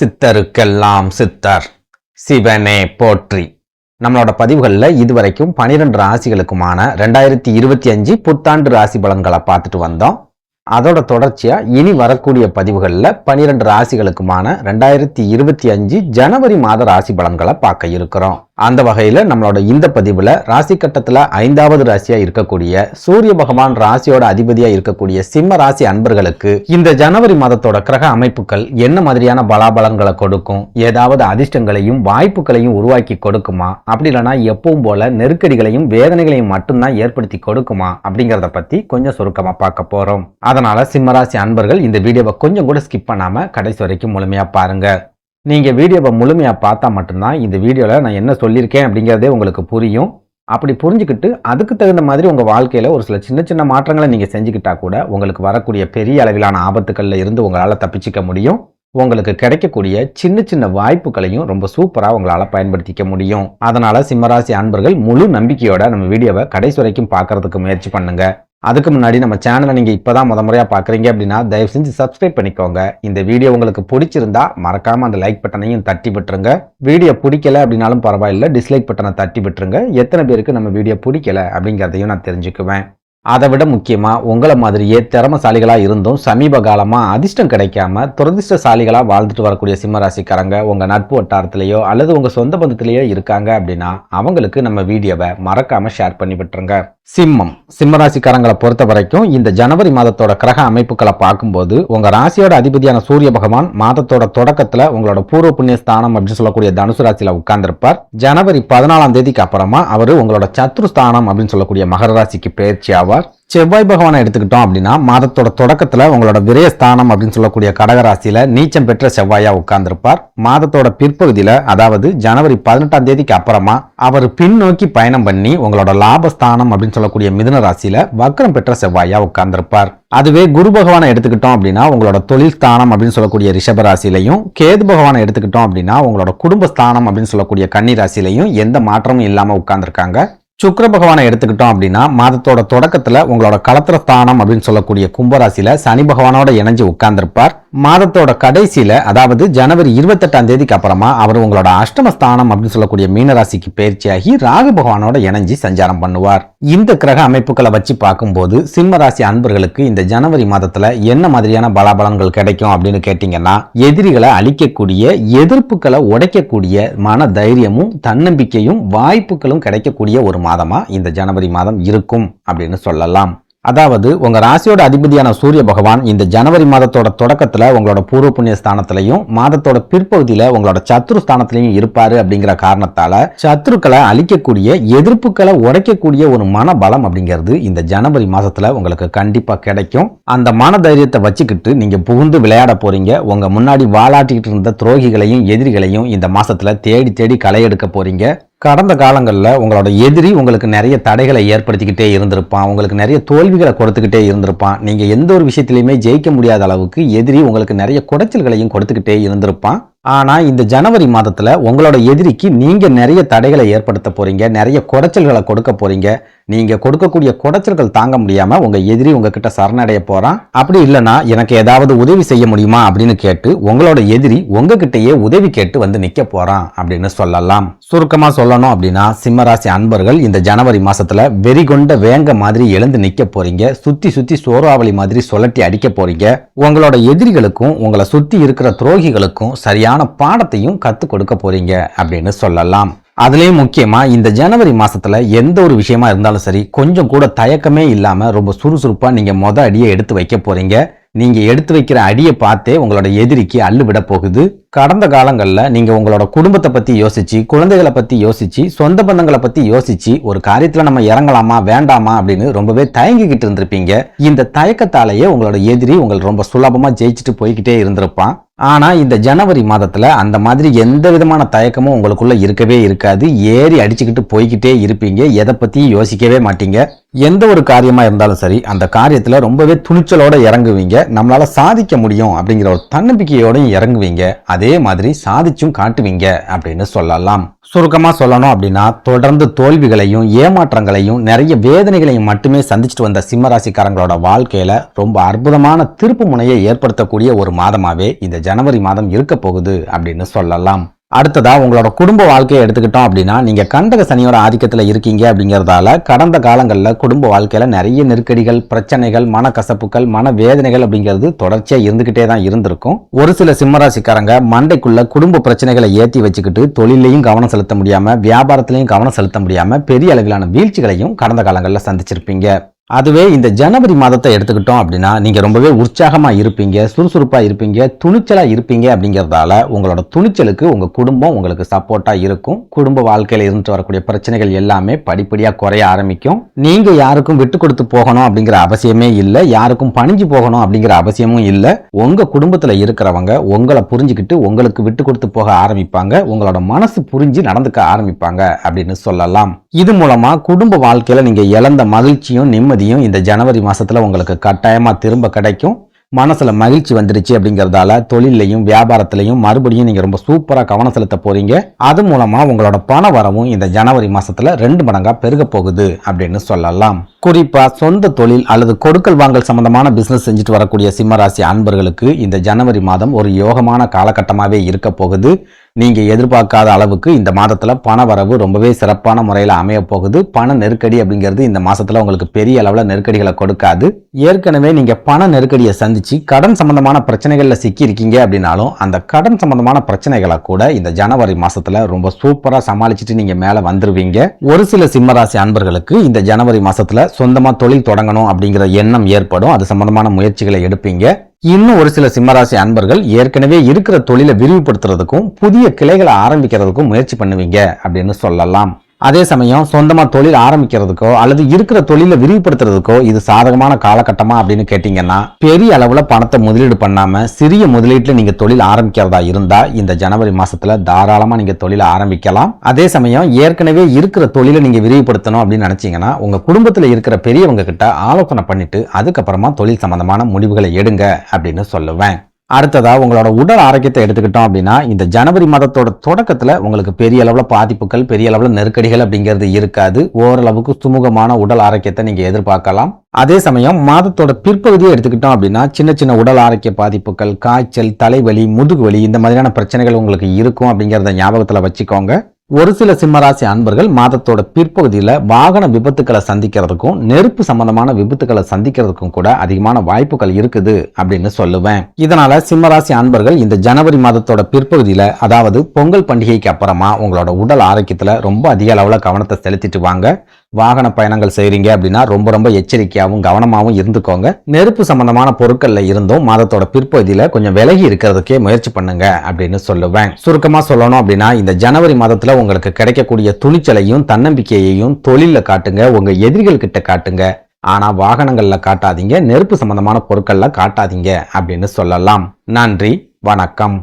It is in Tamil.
சித்தருக்கெல்லாம் சித்தர் சிவனே போற்றி. நம்மளோட பதிவுகளில் இதுவரைக்கும் பனிரெண்டு ராசிகளுக்குமான ரெண்டாயிரத்தி இருபத்தி அஞ்சு புத்தாண்டு ராசி பலன்களை பார்த்துட்டு வந்தோம். அதோட தொடர்ச்சியாக இனி வரக்கூடிய பதிவுகளில் பனிரெண்டு ராசிகளுக்குமான ரெண்டாயிரத்தி இருபத்தி அஞ்சு ஜனவரி மாத ராசி பலன்களை பார்க்க இருக்கிறோம். அந்த வகையில் நம்மளோட இந்த பதிவில் ராசி கட்டத்தில் ஐந்தாவது ராசியாக இருக்கக்கூடிய சூரிய பகவான் ராசியோட அதிபதியாக இருக்கக்கூடிய சிம்ம ராசி அன்பர்களுக்கு இந்த ஜனவரி மாதத்தோட கிரக அமைப்புகள் என்ன மாதிரியான பலாபலங்களை கொடுக்கும்? ஏதாவது அதிர்ஷ்டங்களையும் வாய்ப்புகளையும் உருவாக்கி கொடுக்குமா? அப்படி இல்லைன்னா எப்பவும் போல நெருக்கடிகளையும் வேதனைகளையும் மட்டும்தான் ஏற்படுத்தி கொடுக்குமா? அப்படிங்கிறத பற்றி கொஞ்சம் சுருக்கமாக பார்க்க போகிறோம் அதனால் சிம்மராசி அன்பர்கள் இந்த வீடியோவை கொஞ்சம் கூட ஸ்கிப் பண்ணாமல் கடைசி வரைக்கும் முழுமையாக பாருங்கள் நீங்கள் வீடியோவை முழுமையாக பார்த்தா மட்டும்தான் இந்த வீடியோவில் நான் என்ன சொல்லியிருக்கேன் அப்படிங்கிறதே உங்களுக்கு புரியும். அப்படி புரிஞ்சுக்கிட்டு அதுக்கு தகுந்த மாதிரி உங்கள் வாழ்க்கையில் ஒரு சில சின்ன சின்ன மாற்றங்களை நீங்கள் செஞ்சுக்கிட்டால் கூட உங்களுக்கு வரக்கூடிய பெரிய அளவிலான ஆபத்துக்களில் இருந்து உங்களால் தப்பிச்சிக்க முடியும். உங்களுக்கு கிடைக்கக்கூடிய சின்ன சின்ன வாய்ப்புகளையும் ரொம்ப சூப்பராக உங்களால் பயன்படுத்திக்க முடியும். அதனால் சிம்மராசி அன்பர்கள் முழு நம்பிக்கையோட நம்ம வீடியோவை கடைசி வரைக்கும் பார்க்கறதுக்கு முயற்சி பண்ணுங்கள் அதுக்கு முன்னாடி நம்ம சேனலை நீங்கள் இப்போ தான் முத முறையாக பார்க்குறீங்க அப்படின்னா தயவு செஞ்சு சப்ஸ்கிரைப் பண்ணிக்கோங்க. இந்த வீடியோ உங்களுக்கு பிடிச்சிருந்தா மறக்காமல் அந்த லைக் பட்டனையும் தட்டி விட்டுருங்க. வீடியோ பிடிக்கல அப்படின்னாலும் பரவாயில்ல டிஸ்லைக் பட்டனை தட்டி விட்டுருங்க. எத்தனை பேருக்கு நம்ம வீடியோ பிடிக்கல அப்படிங்கிறதையும் நான் தெரிஞ்சுக்குவேன். அதை விட முக்கியமாக உங்களை மாதிரியே திறமசாலிகளாக இருந்தும் சமீப காலமாக அதிர்ஷ்டம் கிடைக்காம துரதிர்ஷ்டசாலிகளாக வாழ்ந்துட்டு வரக்கூடிய சிம்மராசிக்காரங்க உங்கள் நட்பு வட்டாரத்திலேயோ அல்லது உங்கள் சொந்த பந்தத்திலேயோ இருக்காங்க அப்படின்னா அவங்களுக்கு நம்ம வீடியோவை மறக்காமல் ஷேர் பண்ணி விட்டுருங்க. சிம்மம். சிம்மராசிக்காரங்களை பொறுத்த வரைக்கும் இந்த ஜனவரி மாதத்தோட கிரக அமைப்புகளை பார்க்கும்போது உங்க ராசியோட அதிபதியான சூரிய பகவான் மாதத்தோட தொடக்கத்துல உங்களோட பூர்வ புண்ணிய ஸ்தானம் அப்படின்னு சொல்லக்கூடிய தனுசு ராசியில உட்கார்ந்திருப்பார். ஜனவரி பதினாலாம் தேதிக்கு அப்புறமா அவர் உங்களோட சத்ரு ஸ்தானம் அப்படின்னு சொல்லக்கூடிய மகர ராசிக்கு பயிற்சி ஆவார். செவ்வாய் பகவானை எடுத்துக்கிட்டோம் அப்படின்னா மாதத்தோட தொடக்கத்தில் உங்களோட விரயஸ்தானம் அப்படின்னு சொல்லக்கூடிய கடகராசியில் நீச்சம் பெற்ற செவ்வாயாக உட்கார்ந்திருப்பார். மாதத்தோட பிற்பகுதியில் அதாவது ஜனவரி பதினெட்டாம் தேதிக்கு அப்புறமா அவர் பின்னோக்கி பயணம் பண்ணி உங்களோட லாபஸ்தானம் அப்படின்னு சொல்லக்கூடிய மிதுன ராசியில் வக்ரம் பெற்ற செவ்வாயாக உட்கார்ந்திருப்பார். அதுவே குரு பகவானை எடுத்துக்கிட்டோம் அப்படின்னா உங்களோட தொழில் ஸ்தானம் அப்படின்னு சொல்லக்கூடிய ரிஷப ராசிலையும் கேது பகவானை எடுத்துக்கிட்டோம் அப்படின்னா உங்களோட குடும்ப ஸ்தானம் அப்படின்னு சொல்லக்கூடிய கன்னி ராசிலையும் எந்த மாற்றமும் இல்லாமல் உட்கார்ந்துருக்காங்க. சுக்கர பகவானை எடுத்துக்கிட்டோம் அப்படின்னா மாதத்தோட தொடக்கத்துல உங்களோட களத்திர ஸ்தானம் அப்படின்னு சொல்லக்கூடிய கும்பராசியில சனி பகவானோட இணைஞ்சு உட்கார்ந்திருப்பார். மாதத்தோட கடைசியில அதாவது ஜனவரி இருபத்தெட்டாம் தேதிக்கு அப்புறமா அவர் உங்களோட அஷ்டமஸ்தானம் அப்படின்னு சொல்லக்கூடிய மீனராசிக்கு பயிற்சியாகி ராகு பகவானோட இணைஞ்சு சஞ்சாரம் பண்ணுவார். இந்த கிரக அமைப்புகளை வச்சு பார்க்கும்போது சிம்ம ராசி அன்பர்களுக்கு இந்த ஜனவரி மாதத்துல என்ன மாதிரியான பலாபலன்கள் கிடைக்கும் அப்படின்னு கேட்டீங்கன்னா எதிரிகளை அழிக்கக்கூடிய எதிர்ப்புகளை உடைக்கக்கூடிய மன தைரியமும் தன்னம்பிக்கையும் வாய்ப்புகளும் கிடைக்கக்கூடிய ஒரு மாதமாக இந்த ஜனவரி மாதம் இருக்கும் அப்படின்னு சொல்லலாம். அதாவது உங்க ராசியோட அதிபதியான சூரிய பகவான் இந்த ஜனவரி மாதத்தோட தொடக்கத்துல உங்களோட பூர்வ புண்ணிய ஸ்தானத்திலையும் மாதத்தோட பிற்பகுதியில உங்களோட சத்ரு ஸ்தானத்திலையும் இருப்பாரு அப்படிங்கிற காரணத்தால சத்ருக்களை அழிக்கக்கூடிய எதிர்ப்புகளை உடைக்கக்கூடிய ஒரு மன பலம் அப்படிங்கிறது இந்த ஜனவரி மாதத்தில் உங்களுக்கு கண்டிப்பா கிடைக்கும். அந்த மன தைரியத்தை வச்சுக்கிட்டு நீங்க புகுந்து விளையாட போறீங்க. உங்க முன்னாடி வாளாட்டிக்கிட்டு இருந்த துரோகிகளையும் எதிரிகளையும் இந்த மாசத்துல தேடி தேடி களை எடுக்க போறீங்க. கடந்த காலங்களில் உங்களோட எதிரி உங்களுக்கு நிறைய தடைகளை ஏற்படுத்திக்கிட்டே இருந்திருப்பான். உங்களுக்கு நிறைய தோல்விகளை கொடுத்துக்கிட்டே இருந்திருப்பான். நீங்கள் எந்த ஒரு விஷயத்திலையுமே ஜெயிக்க முடியாத அளவுக்கு எதிரி உங்களுக்கு நிறைய குடைச்சல்களையும் கொடுத்துக்கிட்டே இருந்திருப்பான். ஆனால் இந்த ஜனவரி மாதத்தில் உங்களோட எதிரிக்கு நீங்கள் நிறைய தடைகளை ஏற்படுத்த போகிறீங்க நிறைய குடைச்சல்களை கொடுக்க போறீங்க. நீங்கள் கொடுக்கக்கூடிய குடைச்சல்கள் தாங்க முடியாமல் உங்கள் எதிரி உங்ககிட்ட சரணடைய போகிறான் அப்படி இல்லைன்னா எனக்கு ஏதாவது உதவி செய்ய முடியுமா அப்படின்னு கேட்டு உங்களோட எதிரி உங்ககிட்டயே உதவி கேட்டு வந்து நிற்க போகிறான் அப்படின்னு சொல்லலாம். சுருக்கமாக சொல்லணும் அப்படின்னா சிம்மராசி அன்பர்கள் இந்த ஜனவரி மாதத்தில் வெறி கொண்ட வேங்க மாதிரி எழுந்து நிற்க போகிறீங்க சுற்றி சுற்றி சோறாவளி மாதிரி சுழட்டி அடிக்க போறீங்க. உங்களோட எதிரிகளுக்கும் உங்களை சுற்றி இருக்கிற துரோகிகளுக்கும் சரியாக மாதிரியான பாடத்தையும் கற்றுக் கொடுக்க போறீங்க அப்படின்னு சொல்லலாம். அதுலேயும் முக்கியமாக இந்த ஜனவரி மாசத்துல எந்த ஒரு விஷயமா இருந்தாலும் சரி கொஞ்சம் கூட தயக்கமே இல்லாமல் ரொம்ப சுறுசுறுப்பாக நீங்கள் மொத அடியை எடுத்து வைக்க போறீங்க. நீங்க எடுத்து வைக்கிற அடியை பார்த்தே உங்களோட எதிரிக்கு அள்ளுவிட போகுது. கடந்த காலங்களில் நீங்க உங்களோட குடும்பத்தை பத்தி யோசிச்சு குழந்தைகளை பத்தி யோசிச்சு சொந்த பந்தங்களை பத்தி யோசிச்சு ஒரு காரியத்துல நம்ம இறங்கலாமா வேண்டாமா அப்படின்னு ரொம்பவே தயங்கிக்கிட்டு இருந்திருப்பீங்க. இந்த தயக்கத்தாலேயே உங்களோட எதிரி உங்களை ரொம்ப சுலபமா ஜெயிச்சுட்டு போய்கிட்டே இருந்திருப்பான். ஆனால் இந்த ஜனவரி மாதத்தில் அந்த மாதிரி எந்த விதமான தயக்கமும் உங்களுக்குள்ளே இருக்கவே இருக்காது. ஏறி அடிச்சுக்கிட்டு போய்கிட்டே இருப்பீங்க. எதை பற்றியும் யோசிக்கவே மாட்டீங்க. எந்த ஒரு காரியமாக இருந்தாலும் சரி அந்த காரியத்தில் ரொம்பவே துணிச்சலோடு இறங்குவீங்க. நம்மளால் சாதிக்க முடியும் அப்படிங்கிற ஒரு தன்னம்பிக்கையோடையும் இறங்குவீங்க. அதே மாதிரி சாதிச்சும் காட்டுவீங்க அப்படின்னு சொல்லலாம். சுருக்கமா சொல்லணும் அப்படின்னா தொடர்ந்து தோல்விகளையும் ஏமாற்றங்களையும் நிறைய வேதனைகளையும் மட்டுமே சந்திச்சுட்டு வந்த சிம்மராசிக்காரங்களோட வாழ்க்கையில ரொம்ப அற்புதமான திருப்பு முனையை ஏற்படுத்தக்கூடிய ஒரு மாதமாவே இந்த ஜனவரி மாதம் இருக்க போகுது அப்படின்னு சொல்லலாம். அடுத்ததா உங்களோட குடும்ப வாழ்க்கையை எடுத்துக்கிட்டோம் அப்படின்னா நீங்க கண்டக சனியோட ஆதிக்கத்துல இருக்கீங்க அப்படிங்கிறதால கடந்த காலங்களில் குடும்ப வாழ்க்கையில நிறைய நெருக்கடிகள் பிரச்சனைகள் மனக்கசப்புகள் மன வேதனைகள் அப்படிங்கிறது தொடர்ச்சியா இருந்துகிட்டே தான் இருந்திருக்கும். ஒரு சில சிம்மராசிக்காரங்க மண்டைக்குள்ள குடும்ப பிரச்சனைகளை ஏத்தி வச்சுக்கிட்டு தொழிலையும் கவனம் செலுத்த முடியாம வியாபாரத்திலையும் கவனம் செலுத்த முடியாம பெரிய அளவிலான வீழ்ச்சிகளையும் கடந்த காலங்களில் சந்திச்சிருப்பீங்க. அதுவே இந்த ஜனவரி மாதத்தை எடுத்துக்கிட்டோம் அப்படின்னா நீங்கள் ரொம்பவே உற்சாகமாக இருப்பீங்க சுறுசுறுப்பாக இருப்பீங்க துணிச்சலாக இருப்பீங்க அப்படிங்கிறதால உங்களோட துணிச்சலுக்கு உங்கள் குடும்பம் உங்களுக்கு சப்போர்ட்டாக இருக்கும். குடும்ப வாழ்க்கையில் இருந்துட்டு வரக்கூடிய பிரச்சனைகள் எல்லாமே படிப்படியாக குறைய ஆரம்பிக்கும். நீங்கள் யாருக்கும் விட்டு கொடுத்து போகணும் அப்படிங்கிற அவசியமே இல்லை. யாருக்கும் பணிஞ்சு போகணும் அப்படிங்கிற அவசியமும் இல்லை. உங்கள் குடும்பத்தில் இருக்கிறவங்க உங்களை புரிஞ்சுக்கிட்டு உங்களுக்கு விட்டு கொடுத்து போக ஆரம்பிப்பாங்க. உங்களோட மனசு புரிஞ்சு நடந்துக்க ஆரம்பிப்பாங்க அப்படின்னு சொல்லலாம். இது மூலமாக குடும்ப வாழ்க்கையில் நீங்கள் இழந்த மகிழ்ச்சியும் நிம்மதி நிம்மதியும் இந்த ஜனவரி மாசத்துல உங்களுக்கு கட்டாயமா திரும்ப கிடைக்கும். மனசுல மகிழ்ச்சி வந்துருச்சு அப்படிங்கறதால தொழிலையும் வியாபாரத்திலையும் மறுபடியும் நீங்க ரொம்ப சூப்பரா கவனம் செலுத்த போறீங்க. அது மூலமா உங்களோட பண வரவும் இந்த ஜனவரி மாசத்துல ரெண்டு மடங்கா பெருக போகுது அப்படின்னு சொல்லலாம். குறிப்பா சொந்த தொழில் அல்லது கொடுக்கல் வாங்கல் சம்பந்தமான பிசினஸ் செஞ்சுட்டு வரக்கூடிய சிம்மராசி அன்பர்களுக்கு இந்த ஜனவரி மாதம் ஒரு யோகமான காலகட்டமாவே இருக்க போகுது. நீங்கள் எதிர்பார்க்காத அளவுக்கு இந்த மாதத்தில் பண வரவு ரொம்பவே சிறப்பான முறையில் அமைய போகுது. பண நெருக்கடி அப்படிங்கிறது இந்த மாதத்தில் உங்களுக்கு பெரிய அளவில் நெருக்கடிகளை கொடுக்காது. ஏற்கனவே நீங்கள் பண நெருக்கடியை சந்திச்சு கடன் சம்பந்தமான பிரச்சனைகளில் சிக்கி இருக்கீங்க அப்படின்னாலும் அந்த கடன் சம்பந்தமான பிரச்சனைகளை கூட இந்த ஜனவரி மாதத்தில் ரொம்ப சூப்பராக சமாளிச்சுட்டு நீங்கள் மேலே வந்துருவீங்க. ஒரு சில சிம்மராசி அன்பர்களுக்கு இந்த ஜனவரி மாதத்தில் சொந்தமாக தொழில் தொடங்கணும் அப்படிங்கிற எண்ணம் ஏற்படும். அது சம்பந்தமான முயற்சிகளை எடுப்பீங்க. இன்னும் ஒரு சில சிம்மராசி அன்பர்கள் ஏற்கனவே இருக்கிற தொழிலை விரிவுபடுத்துறதுக்கும் புதிய கிளைகளை ஆரம்பிக்கிறதுக்கும் முயற்சி பண்ணுவீங்க அப்படின்னு சொல்லலாம். அதே சமயம் சொந்தமாக தொழில் ஆரம்பிக்கிறதுக்கோ அல்லது இருக்கிற தொழிலை விரிவுபடுத்துறதுக்கோ இது சாதகமான காலகட்டமா அப்படின்னு கேட்டிங்கன்னா பெரிய அளவில் பணத்தை முதலீடு பண்ணாமல் சிறிய முதலீட்டில் நீங்கள் தொழில் ஆரம்பிக்கிறதா இருந்தால் இந்த ஜனவரி மாதத்தில் தாராளமாக நீங்கள் தொழில் ஆரம்பிக்கலாம். அதே சமயம் ஏற்கனவே இருக்கிற தொழிலை நீங்கள் விரிவுபடுத்தணும் அப்படின்னு நினச்சிங்கன்னா உங்கள் குடும்பத்தில் இருக்கிற பெரியவங்க கிட்ட ஆலோசனை பண்ணிட்டு அதுக்கப்புறமா தொழில் சம்பந்தமான முடிவுகளை எடுங்க அப்படின்னு சொல்லுவேன். அடுத்ததா உங்களோட உடல் ஆரோக்கியத்தை எடுத்துக்கிட்டோம் அப்படின்னா இந்த ஜனவரி மாதத்தோட தொடக்கத்தில் உங்களுக்கு பெரிய அளவில் பாதிப்புகள் பெரிய அளவில் நெருக்கடிகள் அப்படிங்கிறது இருக்காது. ஓரளவுக்கு சுமூகமான உடல் ஆரோக்கியத்தை நீங்கள் எதிர்பார்க்கலாம். அதே சமயம் மாதத்தோட பிற்பகுதியை எடுத்துக்கிட்டோம் அப்படின்னா சின்ன சின்ன உடல் ஆரோக்கிய பாதிப்புகள் காய்ச்சல் தலைவலி முதுகுவலி இந்த மாதிரியான பிரச்சனைகள் உங்களுக்கு இருக்கும் அப்படிங்கிறத ஞாபகத்தில் வச்சுக்கோங்க. ஒரு சில சிம்மராசி அன்பர்கள் மாதத்தோட பிற்பகுதியில் வாகன விபத்துக்களை சந்திக்கிறதுக்கும் நெருப்பு சம்பந்தமான விபத்துக்களை சந்திக்கிறதுக்கும் கூட அதிகமான வாய்ப்புகள் இருக்குது அப்படின்னு சொல்லுவேன். இதனால சிம்மராசி அன்பர்கள் இந்த ஜனவரி மாதத்தோட பிற்பகுதியில் அதாவது பொங்கல் பண்டிகைக்கு அப்புறமா உங்களோட உடல் ஆரோக்கியத்தில் ரொம்ப அதிக அளவில் கவனத்தை செலுத்திட்டு வாங்க. வாகன பயணங்கள் செய்கிறீங்க அப்படின்னா ரொம்ப ரொம்ப எச்சரிக்கையாகவும் கவனமாகவும் இருந்துக்கோங்க. நெருப்பு சம்பந்தமான பொருட்களில் இருந்தும் மாதத்தோட பிற்பகுதியில் கொஞ்சம் விலகி இருக்கிறதுக்கே முயற்சி பண்ணுங்க அப்படின்னு சொல்லுவேன். சுருக்கமாக சொல்லணும் அப்படின்னா இந்த ஜனவரி மாதத்தில் உங்களுக்கு கிடைக்கக்கூடிய துணிச்சலையும் தன்னம்பிக்கையையும் தொழிலில் காட்டுங்க உங்கள் எதிரிகள் கிட்ட காட்டுங்க. ஆனால் வாகனங்களில் காட்டாதீங்க நெருப்பு சம்பந்தமான பொருட்களில் காட்டாதீங்க அப்படின்னு சொல்லலாம். நன்றி வணக்கம்.